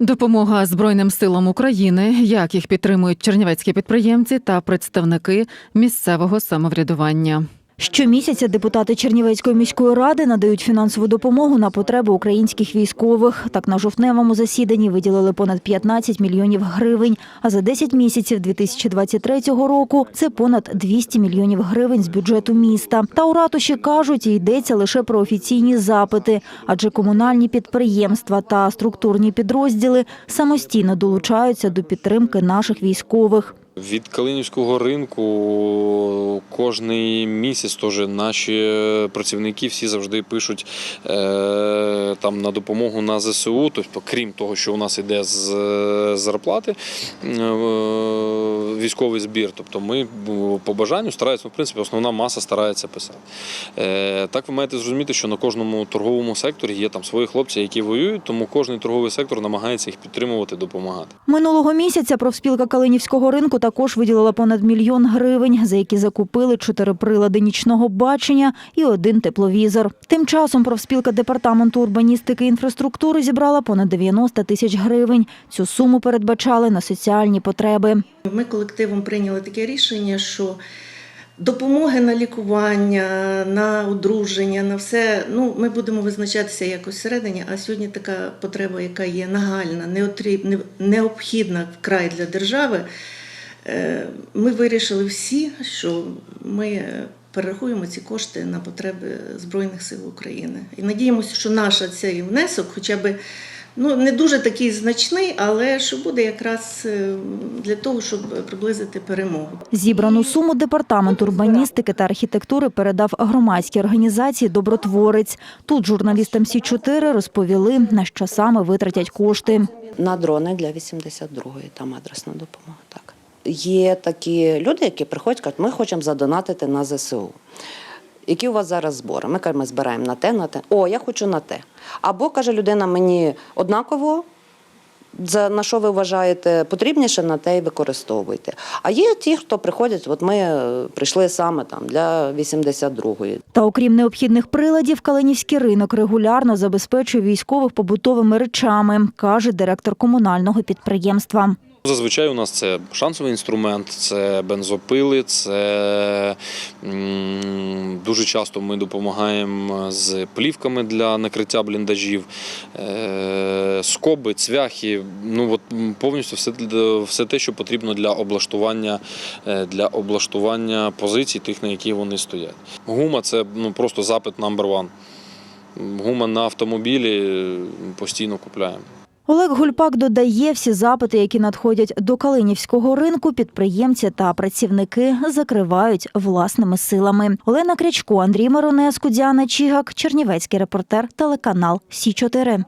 Допомога Збройним силам України, як їх підтримують чернівецькі підприємці та представники місцевого самоврядування. Щомісяця депутати Чернівецької міської ради надають фінансову допомогу на потреби українських військових. Так на жовтневому засіданні виділили понад 15 мільйонів гривень. А за 10 місяців 2023 року це понад 200 мільйонів гривень з бюджету міста. Та у ратуші кажуть, йдеться лише про офіційні запити, адже комунальні підприємства та структурні підрозділи самостійно долучаються до підтримки наших військових. Від Калинівського ринку кожний місяць теж наші працівники всі завжди пишуть е, там на допомогу на ЗСУ. Тобто, крім того, що у нас йде з е, зарплати е, військовий збір. Тобто ми по бажанню стараємося, в принципі, основна маса старається писати. Е, так ви маєте зрозуміти, що на кожному торговому секторі є там свої хлопці, які воюють, тому кожний торговий сектор намагається їх підтримувати, допомагати. Минулого місяця профспілка Калинівського ринку також виділила понад мільйон гривень, за які закупили чотири прилади нічного бачення і один тепловізор. Тим часом профспілка департаменту урбаністики і інфраструктури зібрала понад 90 тисяч гривень. Цю суму передбачали на соціальні потреби. Ми колективом прийняли таке рішення, що допомоги на лікування, на одруження, на все. Ну, ми будемо визначатися якось всередині. А сьогодні така потреба, яка є нагальна, необхідна вкрай для держави. Е, Ми вирішили всі, що ми перерахуємо ці кошти на потреби Збройних сил України. І надіємося, що наш цей внесок, хоча б ну, не дуже такий значний, але що буде якраз е, для того, щоб приблизити перемогу. Зібрану суму департамент урбаністики та архітектури передав громадській організації Добротворець. Тут журналістам Сі 4 розповіли, на що саме витратять кошти. на дрони для 82-ї, там адресна допомога. Так. Є такі люди, які приходять, кажуть, ми хочемо задонатити на ЗСУ. Які у вас зараз збори? Ми кажемо, ми збираємо на те, на те. О, я хочу на те. Або каже людина, мені однаково. За на що ви вважаєте потрібніше, на те й використовуйте. А є ті, хто приходять, от ми е, прийшли саме там для 82-ї. Та окрім необхідних приладів, Калинівський ринок регулярно забезпечує військових побутовими речами, каже директор комунального підприємства. Зазвичай у нас це шансовий інструмент, це бензопили, це м, дуже часто ми допомагаємо з плівками для накриття бліндажів, е, скоби, цвяхи. Ну от повністю все, все те, що потрібно для облаштування, е, для облаштування позицій, тих, на яких вони стоять. Гума це ну, просто запит number one. Гума на автомобілі е, постійно купляємо. Олег Гульпак додає, всі запити, які надходять до Калинівського ринку, підприємці та працівники закривають власними силами. Олена Крячко, Андрій Миронеску, Діана Чігак, Чернівецький репортер, телеканал Сі 4